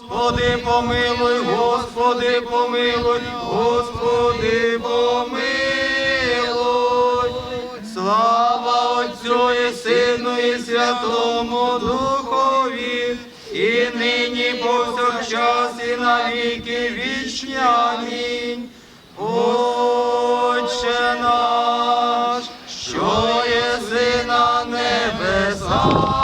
Господи, помилуй, Господи, помилуй, Господи, помилуй. Слава Отцю і Сину і Святому Духові, і нині повсякчас і на віки вічні. Амінь. Отче наш, що єси на небесах,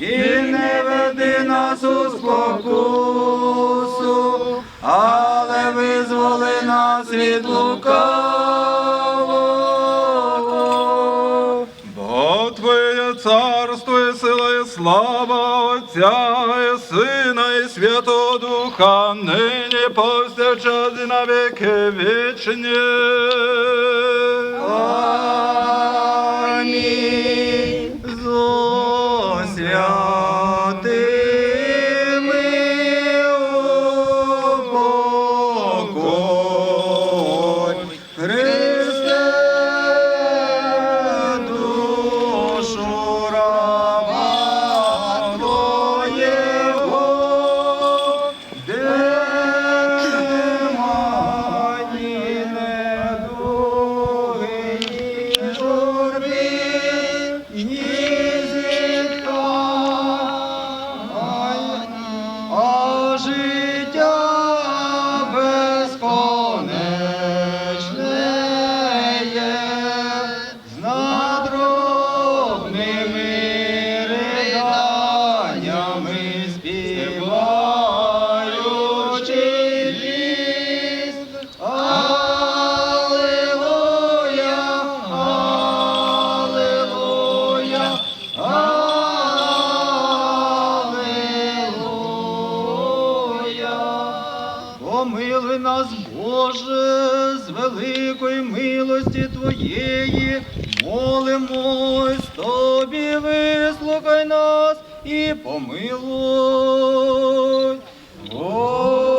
І не веди нас у спокусу, але визволи нас від лукавого. Бо Твоє царство і сила і слава Отця і Сина і Святого Духа, нині повсякчас і на віки вічні. Помилуй нас, Боже, з великої милості Твоєї, молимось Тобі, вислухай нас і помилуй. Господи,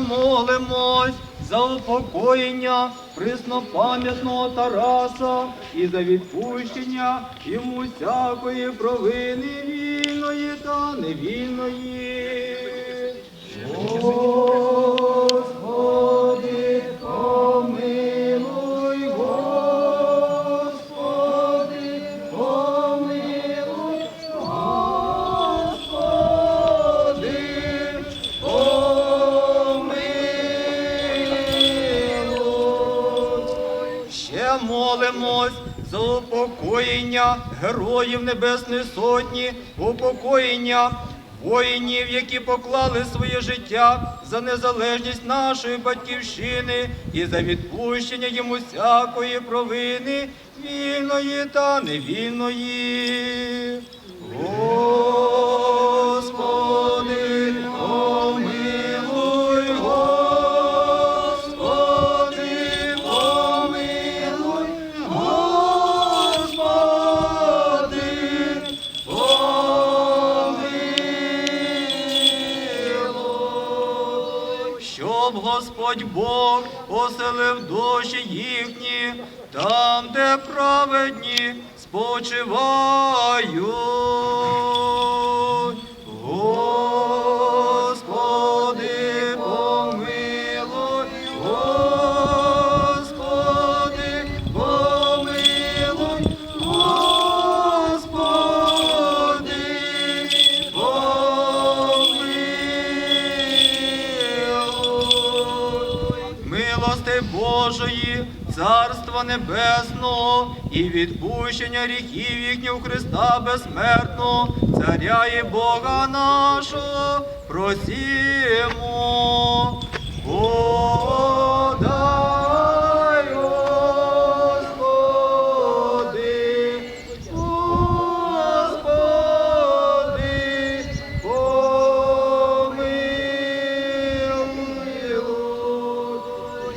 Молимось за упокоєння приснопам'ятного Тараса і за відпущення йому всякої провини вільної та невільної. Господи, молимось за упокоєння героїв Небесної Сотні, упокоєння воїнів, які поклали своє життя за незалежність нашої батьківщини і за відпущення йому всякої провини, вільної та невільної. Господи, Господь Бог оселив душі їхні, там, де праведні спочивають. Милости Божої, Царства Небесного і відпущення гріхів їхніх Христа безсмертного, Царя і Бога нашого, просімо.